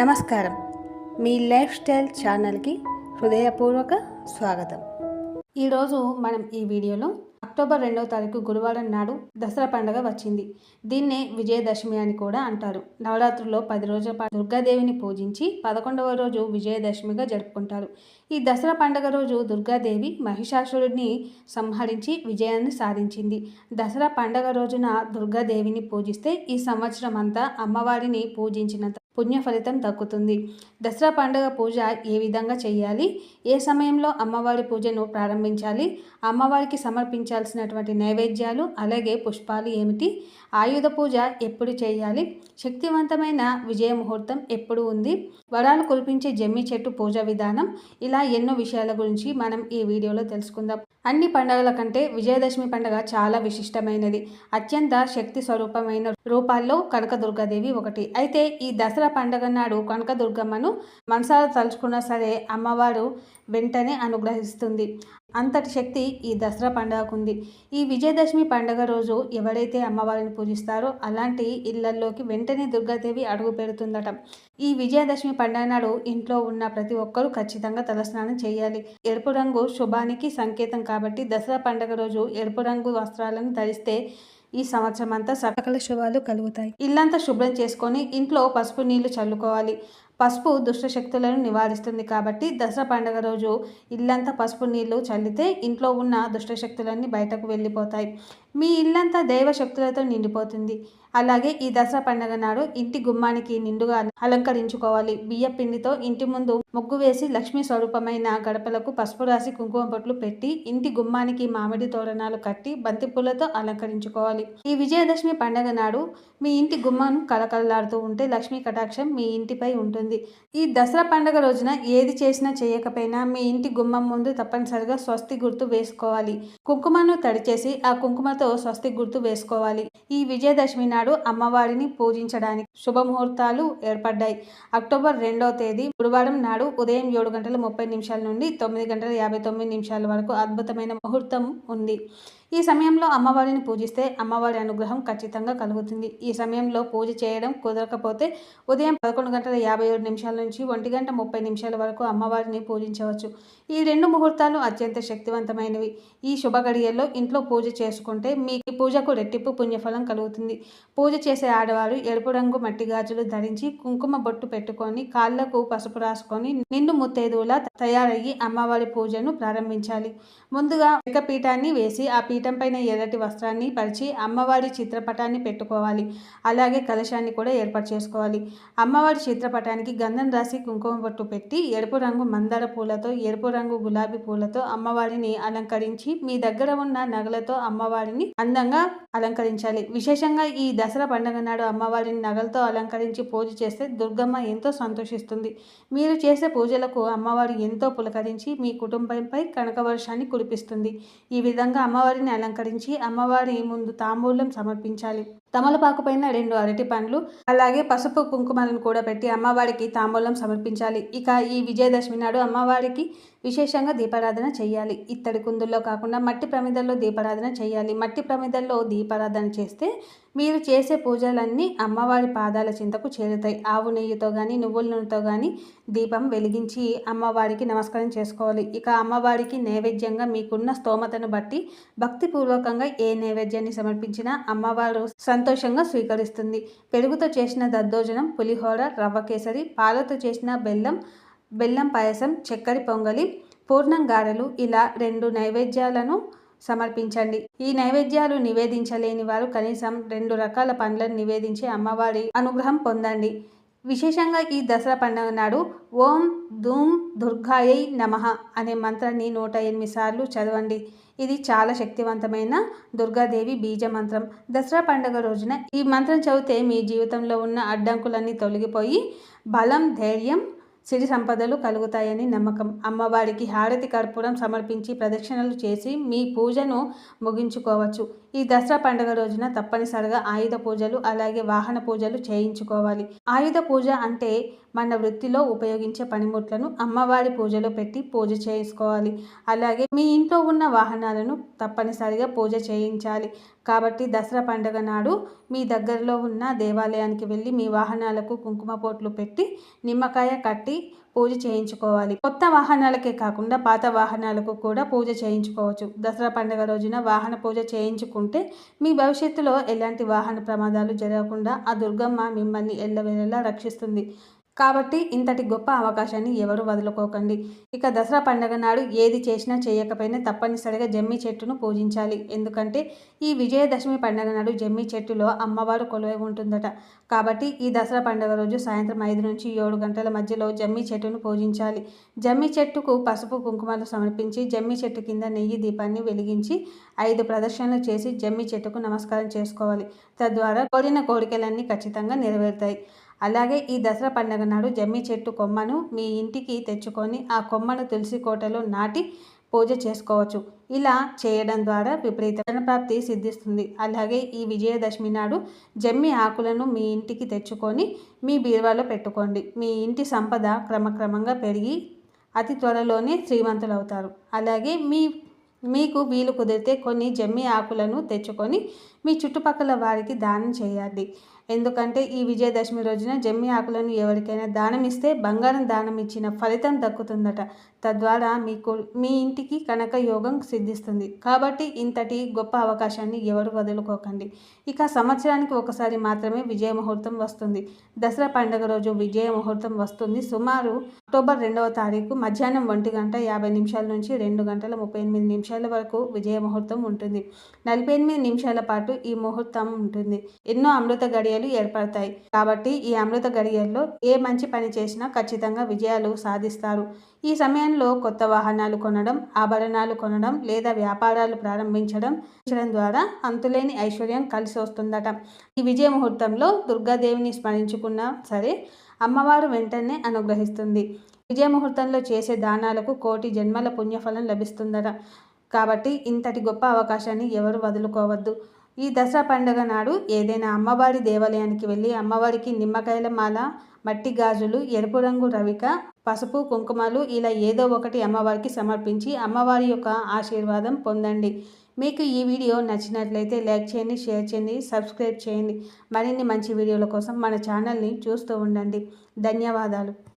నమస్కారం. మీ life style ఛానల్కి హృదయపూర్వక స్వాగతం. ఈరోజు మనం ఈ వీడియోలో అక్టోబర్ రెండవ తారీఖు గురువారం నాడు దసరా పండుగ వచ్చింది. దీన్నే విజయదశమి అని కూడా అంటారు. నవరాత్రుల్లో పది రోజుల పాటు దుర్గాదేవిని పూజించి పదకొండవ రోజు విజయదశమిగా జరుపుకుంటారు. ఈ దసరా పండుగ రోజు దుర్గాదేవి మహిషాసురుడిని సంహరించి విజయాన్ని సాధించింది. దసరా పండుగ రోజున దుర్గాదేవిని పూజిస్తే ఈ సంవత్సరం అంతా అమ్మవారిని పూజించినంత పుణ్య ఫలితం దక్కుతుంది. దసరా పండుగ పూజ ఏ విధంగా చేయాలి? ఏ సమయంలో అమ్మవారి పూజను ప్రారంభించాలి? అమ్మవారికి సమర్పించాల్సినటువంటి నైవేద్యాలు అలాగే పుష్పాలు ఏమిటి? ఆయుధ పూజ ఎప్పుడు చేయాలి? శక్తివంతమైన విజయ ముహూర్తం ఎప్పుడు ఉంది? వరాలు కురిపించే జమ్మి చెట్టు పూజ విధానం. ఇలా ఎన్నో విషయాల గురించి మనం ఈ వీడియోలో తెలుసుకుందాం. అన్ని పండుగల కంటే విజయదశమి పండుగ చాలా విశిష్టమైనది. అత్యంత శక్తి స్వరూపమైన రూపాల్లో కనకదుర్గాదేవి ఒకటి. అయితే ఈ దసరా పండుగ నాడు కనకదుర్గమ్మను మనసారా తలుచుకున్నా సరే అమ్మవారు వెంటనే అనుగ్రహిస్తుంది. అంతటి శక్తి ఈ దసరా పండుగకు ఉంది ఈ విజయదశమి పండుగ రోజు ఎవరైతే అమ్మవారిని పూజిస్తారో అలాంటి ఇళ్ళల్లోకి వెంటనే దుర్గాదేవి అడుగు పెడుతుందట. ఈ విజయదశమి పండుగ నాడు ఇంట్లో ఉన్న ప్రతి ఒక్కరూ ఖచ్చితంగా తలస్నానం చేయాలి. ఎరుపు రంగు శుభానికి సంకేతం కాబట్టి దసరా పండుగ రోజు ఎరుపు రంగు వస్త్రాలను ధరిస్తే ఈ సంవత్సరం అంతా సకల శుభాలు కలుగుతాయి. ఇల్లంతా శుభ్రం చేసుకొని ఇంట్లో పసుపు నీళ్ళు చల్లుకోవాలి. పసుపు దుష్ట శక్తులను నివారిస్తుంది కాబట్టి దసరా పండుగ రోజు ఇల్లంతా పసుపు నీళ్ళు చల్లితే ఇంట్లో ఉన్న దుష్ట శక్తులన్నీ బయటకు వెళ్ళిపోతాయి. మీ ఇల్లంతా దైవ శక్తులతో నిండిపోతుంది. అలాగే ఈ దసరా పండుగ నాడు ఇంటి గుమ్మానికి నిండుగా అలంకరించుకోవాలి. బియ్య పిండితో ఇంటి ముందు ముగ్గు వేసి లక్ష్మీ స్వరూపమైన గడపలకు పసుపు రాసి కుంకుమ పొట్లు పెట్టి ఇంటి గుమ్మానికి మామిడి తోరణాలు కట్టి బంతిపూలతో అలంకరించుకోవాలి. ఈ విజయదశమి పండుగ నాడు మీ ఇంటి గుమ్మం కలకలలాడుతూ ఉంటే లక్ష్మీ కటాక్షం మీ ఇంటిపై ఉంటుంది. ఈ దసరా పండుగ రోజున ఏది చేసినా చేయకపోయినా మీ ఇంటి గుమ్మం ముందు తప్పనిసరిగా స్వస్తి గుర్తు వేసుకోవాలి. కుంకుమను తడిచేసి ఆ కుంకుమతో స్వస్తి గుర్తు వేసుకోవాలి. ఈ విజయదశమి నాడు అమ్మవారిని పూజించడానికి శుభముహూర్తాలు ఏర్పడ్డాయి. అక్టోబర్ రెండవ తేదీ గురువారం నాడు ఉదయం ఏడు గంటల ముప్పై నిమిషాల నుండి తొమ్మిది గంటల యాభై తొమ్మిది నిమిషాల వరకు అద్భుతమైన ముహూర్తం ఉంది. ఈ సమయంలో అమ్మవారిని పూజిస్తే అమ్మవారి అనుగ్రహం ఖచ్చితంగా కలుగుతుంది. ఈ సమయంలో పూజ చేయడం కుదరకపోతే ఉదయం పదకొండు గంటల యాభై ఏడు నిమిషాల నుంచి ఒంటి గంట ముప్పై నిమిషాల వరకు అమ్మవారిని పూజించవచ్చు. ఈ రెండు ముహూర్తాలు అత్యంత శక్తివంతమైనవి. ఈ శుభ గడియల్లో ఇంట్లో పూజ చేసుకుంటే మీ పూజకు రెట్టింపు పుణ్యఫలం కలుగుతుంది. పూజ చేసే ఆడవారు ఎరుపు రంగు మట్టి గాజులు ధరించి కుంకుమ బొట్టు పెట్టుకొని కాళ్ళకు పసుపు రాసుకొని నిండు ముత్తేదువులా తయారయ్యి అమ్మవారి పూజను ప్రారంభించాలి. ముందుగా పీఠాన్ని వేసి ఆ పీఠ పైన ఎర్రటి వస్త్రాన్ని పరిచి అమ్మవారి చిత్రపటాన్ని పెట్టుకోవాలి. అలాగే కలశాన్ని కూడా ఏర్పాటు చేసుకోవాలి. అమ్మవారి చిత్రపటానికి గంధం రాసి కుంకుమ బొట్టు పెట్టి ఎరుపు రంగు మందార పూలతో ఎరుపు రంగు గులాబీ పూలతో అమ్మవారిని అలంకరించి మీ దగ్గర ఉన్న నగలతో అమ్మవారిని అందంగా అలంకరించాలి. విశేషంగా ఈ దసరా పండుగ నాడు అమ్మవారిని నగలతో అలంకరించి పూజ చేస్తే దుర్గమ్మ ఎంతో సంతోషిస్తుంది. మీరు చేసే పూజలకు అమ్మవారు ఎంతో పులకరించి మీ కుటుంబంపై కనకవర్షాన్ని కురిపిస్తుంది. ఈ విధంగా అమ్మవారిని అలంకరించి అమ్మవారి ముందు తాంబూలం సమర్పించాలి. తమలపాకు పైన రెండు అరటి పండ్లు అలాగే పసుపు కుంకుమలను కూడా పెట్టి అమ్మవారికి తాంబూలం సమర్పించాలి. ఇక ఈ విజయదశమి నాడు అమ్మవారికి విశేషంగా దీపారాధన చేయాలి. ఇత్తడి కుందుల్లో కాకుండా మట్టి ప్రమిదల్లో దీపారాధన చేయాలి. మట్టి ప్రమిదల్లో దీపారాధన చేస్తే మీరు చేసే పూజలన్నీ అమ్మవారి పాదాల చింతకు చేరుతాయి. ఆవు నెయ్యితో కానీ నువ్వుల నూనెతో కానీ దీపం వెలిగించి అమ్మవారికి నమస్కారం చేసుకోవాలి. ఇక అమ్మవారికి నైవేద్యంగా మీకున్న స్తోమతను బట్టి భక్తిపూర్వకంగా ఏ నైవేద్యాన్ని సమర్పించినా అమ్మవారు సంత సంతోషంగా స్వీకరిస్తుంది. పెరుగుతో చేసిన దద్దోజనం పులిహోర రవ్వ కేసరి పాలతో చేసిన బెల్లం బెల్లం పాయసం చక్కెర పొంగలి పూర్ణం గారెలు ఇలా రెండు నైవేద్యాలను సమర్పించండి. ఈ నైవేద్యాలు నివేదించలేని వారు కనీసం రెండు రకాల పండ్లను నివేదించి అమ్మవారి అనుగ్రహం పొందండి. విశేషంగా ఈ దసరా పండుగ నాడు ఓం ధూమ్ దుర్గాయై నమః అనే మంత్రాన్ని నూట ఎనిమిది సార్లు చదవండి. ఇది చాలా శక్తివంతమైన దుర్గాదేవి బీజ మంత్రం. దసరా పండుగ రోజున ఈ మంత్రం చదివితే మీ జీవితంలో ఉన్న అడ్డంకులన్నీ తొలగిపోయి బలం ధైర్యం సిరి సంపదలు కలుగుతాయని నమ్మకం. అమ్మవారికి హారతి కర్పూరం సమర్పించి ప్రదక్షిణలు చేసి మీ పూజను ముగించుకోవచ్చు. ఈ దసరా పండుగ రోజున తప్పనిసరిగా ఆయుధ పూజలు అలాగే వాహన పూజలు చేయించుకోవాలి. ఆయుధ పూజ అంటే మన వృత్తిలో ఉపయోగించే పనిముట్లను అమ్మవారి పూజలో పెట్టి పూజ చేసుకోవాలి. అలాగే మీ ఇంట్లో ఉన్న వాహనాలను తప్పనిసరిగా పూజ చేయించాలి. కాబట్టి దసరా పండుగ నాడు మీ దగ్గరలో ఉన్న దేవాలయానికి వెళ్ళి మీ వాహనాలకు కుంకుమ పోట్లు పెట్టి నిమ్మకాయ కట్టి పూజ చేయించుకోవాలి. కొత్త వాహనాలకే కాకుండా పాత వాహనాలకు కూడా పూజ చేయించుకోవచ్చు. దసరా పండుగ రోజున వాహన పూజ చేయించుకుంటే మీ భవిష్యత్తులో ఎలాంటి వాహన ప్రమాదాలు జరగకుండా ఆ దుర్గమ్మ మిమ్మల్ని ఎల్లవేళలా రక్షిస్తుంది. కాబట్టి ఇంతటి గొప్ప అవకాశాన్ని ఎవరు వదులుకోకండి. ఇక దసరా పండుగ నాడు ఏది చేసినా చేయకపోయినా తప్పనిసరిగా జమ్మి చెట్టును పూజించాలి. ఎందుకంటే ఈ విజయదశమి పండుగ నాడు జమ్మి చెట్టులో అమ్మవారు కొలువై ఉంటుందట. కాబట్టి ఈ దసరా పండుగ రోజు సాయంత్రం ఐదు నుంచి ఏడు గంటల మధ్యలో జమ్మి చెట్టును పూజించాలి. జమ్మి చెట్టుకు పసుపు కుంకుమలు సమర్పించి జమ్మి చెట్టు కింద నెయ్యి దీపాన్ని వెలిగించి ఐదు ప్రదర్శనలు చేసి జమ్మి చెట్టుకు నమస్కారం చేసుకోవాలి. తద్వారా కోరిన కోరికలన్నీ ఖచ్చితంగా నెరవేరుతాయి. అలాగే ఈ దసరా పండుగ నాడు జమ్మి చెట్టు కొమ్మను మీ ఇంటికి తెచ్చుకొని ఆ కొమ్మను తులసి కోటలో నాటి పూజ చేసుకోవచ్చు. ఇలా చేయడం ద్వారా విపరీత ప్రాప్తి సిద్ధిస్తుంది. అలాగే ఈ విజయదశమి నాడు జమ్మి ఆకులను మీ ఇంటికి తెచ్చుకొని మీ బీరువాలో పెట్టుకోండి. మీ ఇంటి సంపద క్రమక్రమంగా పెరిగి అతి త్వరలోనే శ్రీమంతులు అవుతారు అలాగే మీ మీకు వీలు కుదిరితే కొన్ని జమ్మి ఆకులను తెచ్చుకొని మీ చుట్టుపక్కల వారికి దానం చేయాలి ఎందుకంటే ఈ విజయదశమి రోజున జమ్మి ఆకులను ఎవరికైనా దానం ఇస్తే బంగారం దానం ఇచ్చిన ఫలితం దక్కుతుందట. తద్వారా మీకు మీ ఇంటికి కనక యోగం సిద్ధిస్తుంది. కాబట్టి ఇంతటి గొప్ప అవకాశాన్ని ఎవరు వదులుకోకండి. ఇక సంవత్సరానికి ఒకసారి మాత్రమే విజయ ముహూర్తం వస్తుంది. దసరా పండుగ రోజు విజయ ముహూర్తం వస్తుంది. సుమారు అక్టోబర్ రెండవ తారీఖు మధ్యాహ్నం ఒంటి గంట యాభై నిమిషాల నుంచి రెండు గంటల ముప్పై ఎనిమిది నిమిషాల వరకు విజయ ముహూర్తం ఉంటుంది. నలభై ఎనిమిది నిమిషాల పాటు ఈ ముహూర్తం ఉంటుంది. ఎన్నో అమృత గడియలు ఏర్పడతాయి. కాబట్టి ఈ అమృత గడియల్లో ఏ మంచి పని చేసినా ఖచ్చితంగా విజయాలు సాధిస్తారు. ఈ సమయంలో కొత్త వాహనాలు కొనడం ఆభరణాలు కొనడం లేదా వ్యాపారాలు ప్రారంభించడం ద్వారా అంతులేని ఐశ్వర్యం కలిసి వస్తుందట. ఈ విజయ ముహూర్తంలో దుర్గాదేవిని స్మరించుకున్నా సరే అమ్మవారు వెంటనే అనుగ్రహిస్తుంది. విజయ ముహూర్తంలో చేసే దానాలకు కోటి జన్మల పుణ్యఫలం లభిస్తుందట. కాబట్టి ఇంతటి గొప్ప అవకాశాన్ని ఎవరు వదులుకోవద్దు. ఈ దసరా పండుగ నాడు ఏదైనా అమ్మవారి దేవాలయానికి వెళ్ళి అమ్మవారికి నిమ్మకాయల మాల మట్టి గాజులు ఎరుపు రంగు రవిక పసుపు కుంకుమలు ఇలా ఏదో ఒకటి అమ్మవారికి సమర్పించి అమ్మవారి యొక్క ఆశీర్వాదం పొందండి. మీకు ఈ వీడియో నచ్చినట్లయితే లైక్ చేయండి షేర్ చేయండి సబ్స్క్రైబ్ చేయండి. మరిన్ని మంచి వీడియోల కోసం మన ఛానల్ని చూస్తూ ఉండండి. ధన్యవాదాలు.